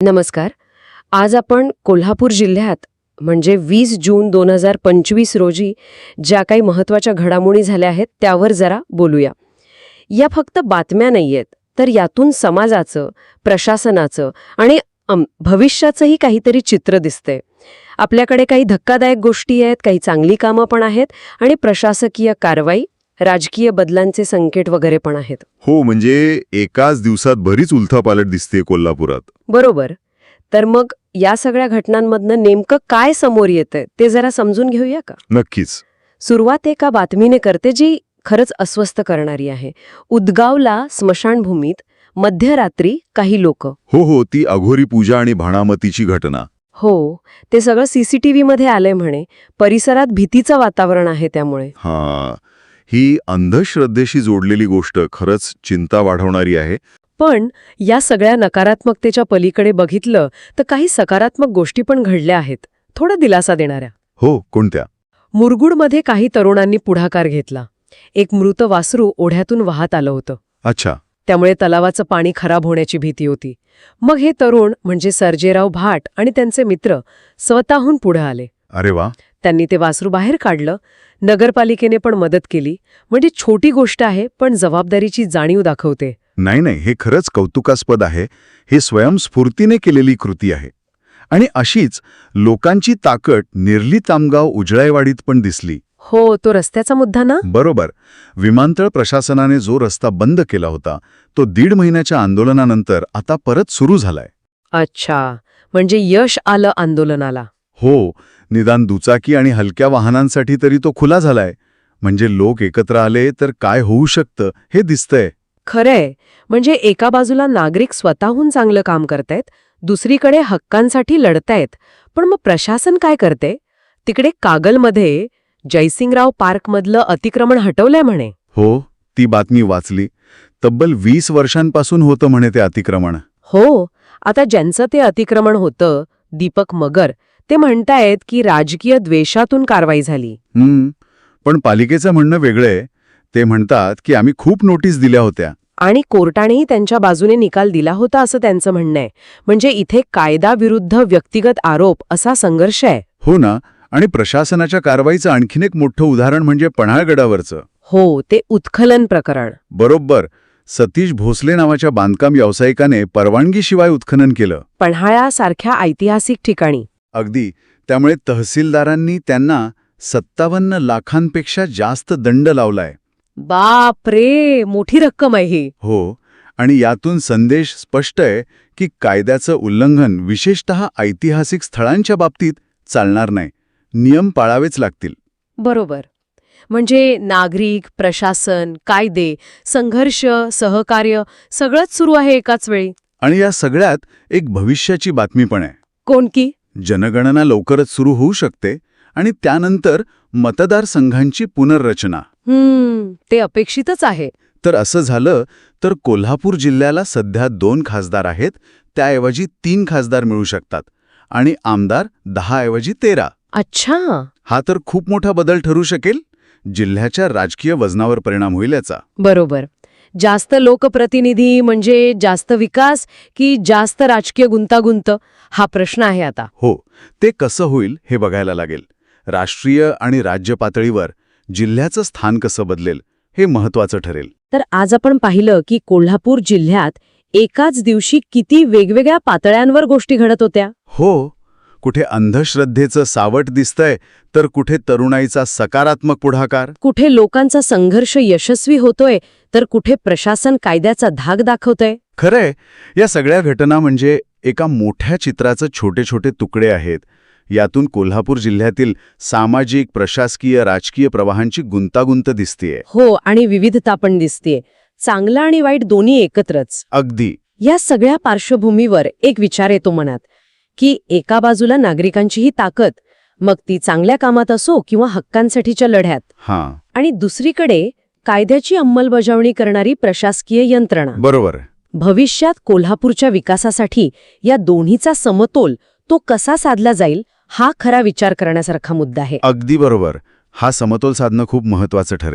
नमस्कार. आज आपण कोल्हापूर जिल्ह्यात म्हणजे वीस जून दोन हजार पंचवीस रोजी ज्या काही महत्त्वाच्या घडामोडी झाल्या आहेत त्यावर जरा बोलूया. या फक्त बातम्या नाही आहेत तर यातून समाजाचं प्रशासनाचं आणि भविष्याचंही काहीतरी चित्र दिसतंय. आपल्याकडे काही धक्कादायक गोष्टी आहेत काही चांगली कामं पण आहेत आणि प्रशासकीय कारवाई राजकीय बदलांचे संकेत वगैरे पण आहेत. हो म्हणजे एकाच दिवसात बरीच उलथापालट दिसते कोल्हापुरात. बरोबर. तर मग या सगळ्या घटनांमधनं नेमकं काय समोर येतंय ते जरा समजून घेऊया का? नक्कीच. सुरुवात एका बातमीने करते जी खरंच अस्वस्थ करणारी आहे. उदगावला स्मशानभूमीत मध्यरात्री काही लोक. हो हो ती अघोरी पूजा आणि भाणामतीची घटना. हो ते सगळं सीसीटीव्ही मध्ये आलंय म्हणे. परिसरात भीतीचं वातावरण आहे त्यामुळे. हा. ही अंधश्रद्धेशी जोडलेली गोष्ट खरंच चिंता वाढवणारी आहे. पण या सगळ्या नकारात्मकतेच्या पलीकडे बघितलं तर काही सकारात्मक गोष्टी पण घडल्या आहेत. थोडा दिलासा देणाऱ्या. हो कोणत्या? मुरगुडमध्ये काही तरुणांनी पुढाकार घेतला. एक मृत वासरू ओढ्यातून वाहत आलं होतं. अच्छा. त्यामुळे तलावाचं पाणी खराब होण्याची भीती होती. मग हे तरुण म्हणजे सर्जेराव भाट आणि त्यांचे मित्र स्वतःहून पुढे आले. अरे वा. त्यांनी ते वासरू बाहेर काढलं नगरपालिकेने पण मदत केली. म्हणजे छोटी गोष्ट आहे पण जबाबदारीची जाणीव दाखवते. नाही नाही हे खरंच कौतुकास्पद आहे. हे स्वयंस्फूर्तीने केलेली कृती आहे. आणि अशीच लोकांची ताकद निर्ली तामगाव उजळाईवाडीत पण दिसली. हो तो रस्त्याचा मुद्दा ना? बरोबर. विमानतळ प्रशासनाने जो रस्ता बंद केला होता तो दीड महिन्याच्या आंदोलनानंतर आता परत सुरू झालाय. अच्छा. म्हणजे यश आलं आंदोलनाला. हो निदान दुचाकी आणि हलक्या वाहनांसाठी तरी तो खुला झालाय. म्हणजे लोक एकत्र आले तर काय होऊ शकतं हे दिसतंय. खरंय. म्हणजे एका बाजूला नागरिक स्वतःहून चांगलं काम करतायत दुसरीकडे हक्कांसाठी लढतायत. पण मग प्रशासन काय करते? तिकडे कागलमध्ये जयसिंगराव पार्कमधलं अतिक्रमण हटवलंय म्हणे. हो ती बातमी वाचली. तब्बल वीस वर्षांपासून होतं म्हणे ते अतिक्रमण. हो आता ज्यांचं ते अतिक्रमण होतं दीपक मगर ते म्हणतायत की राजकीय द्वेषातून कारवाई झाली. पण पालिकेचं म्हणणं वेगळंय ते म्हणतात की आम्ही खूप नोटीस दिल्या होत्या. आणि कोर्टानेही त्यांच्या बाजूने निकाल दिला होता असं त्यांचं म्हणणं आहे. म्हणजे इथे कायदा विरुद्ध व्यक्तिगत आरोप असा संघर्ष आहे. हो ना आणि प्रशासनाच्या कारवाईचं आणखीन एक मोठं उदाहरण म्हणजे पन्हाळगडावरचं. हो ते उत्खलन प्रकरण. बरोबर सतीश भोसले नावाच्या बांधकाम व्यावसायिकाने परवानगीशिवाय उत्खनन केलं. पन्हाळ्यासारख्या ऐतिहासिक ठिकाणी. अगदी. त्यामुळे तहसीलदारांनी त्यांना सत्तावन्न लाखांपेक्षा जास्त दंड लावलाय. बाप रे मोठी रक्कम आहे ही. हो. आणि यातून संदेश स्पष्ट आहे की कायद्याचं उल्लंघन विशेषतः ऐतिहासिक स्थळांच्या बाबतीत चालणार नाही. नियम पाळावेच लागतील. बरोबर. म्हणजे नागरिक प्रशासन कायदे संघर्ष सहकार्य सगळंच सुरू आहे एकाच वेळी. आणि या सगळ्यात एक भविष्याची बातमी पण आहे. कोण की? जनगणना लवकरच सुरू होऊ शकते आणि त्यानंतर मतदारसंघांची पुनर्रचना. ते अपेक्षितच आहे. तर असं झालं तर कोल्हापूर जिल्ह्याला सध्या दोन खासदार आहेत त्याऐवजी तीन खासदार मिळू शकतात आणि आमदार दहाऐवजी तेरा. अच्छा. हा तर खूप मोठा बदल ठरू शकेल? जिल्ह्याच्या राजकीय वजनावर परिणाम होईल याचा. बरोबर. जास्त लोकप्रतिनिधी म्हणजे जास्त विकास की जास्त राजकीय गुंतागुंत? हा प्रश्न आहे आता. हो ते कसं होईल हे बघायला लागेल. राष्ट्रीय आणि राज्य पातळीवर जिल्ह्याचं स्थान कसं बदलेल हे महत्वाचं ठरेल. तर आज आपण पाहिलं की कोल्हापूर जिल्ह्यात एकाच दिवशी किती वेगवेगळ्या पातळ्यांवर गोष्टी घडत होत्या. हो कुठे अंधश्रद्धेचं सावट दिसतंय तर कुठे तरुणाईचा सकारात्मक पुढाकार? कुठे लोकांचा संघर्ष यशस्वी होतोय तर कुठे प्रशासन कायद्याचा धाक दाखवतोय? खरंय. या सगळ्या घटना म्हणजे एका मोठ्या चित्राचे छोटे छोटे तुकडे आहेत. यातून कोल्हापूर जिल्ह्यातील सामाजिक प्रशासकीय राजकीय प्रवाहांची गुंतागुंत दिसतीये. हो आणि विविधता पण दिसतेय. चांगलं आणि वाईट दोन्ही एकत्रच. अगदी. या सगळ्या पार्श्वभूमीवर एक विचार येतो मनात. की एका बाजूला नागरिकांची ही ताकद मग ती चांगल्या कामात असो किंवा हक्कांसाठीच्या लढ्यात. हां. आणि दुसरीकडे कायद्याची अंमलबजावणी करणारी प्रशासकीय यंत्रणा. बरोबर भविष्यात कोल्हापूरच्या विकासासाठी या दोन्हीचा समतोल तो कसा साधला जाईल हा खरा विचार करण्यासारखा मुद्दा आहे. अगदी बरोबर. हा समतोल साधणं खूप महत्वाचं ठरेल.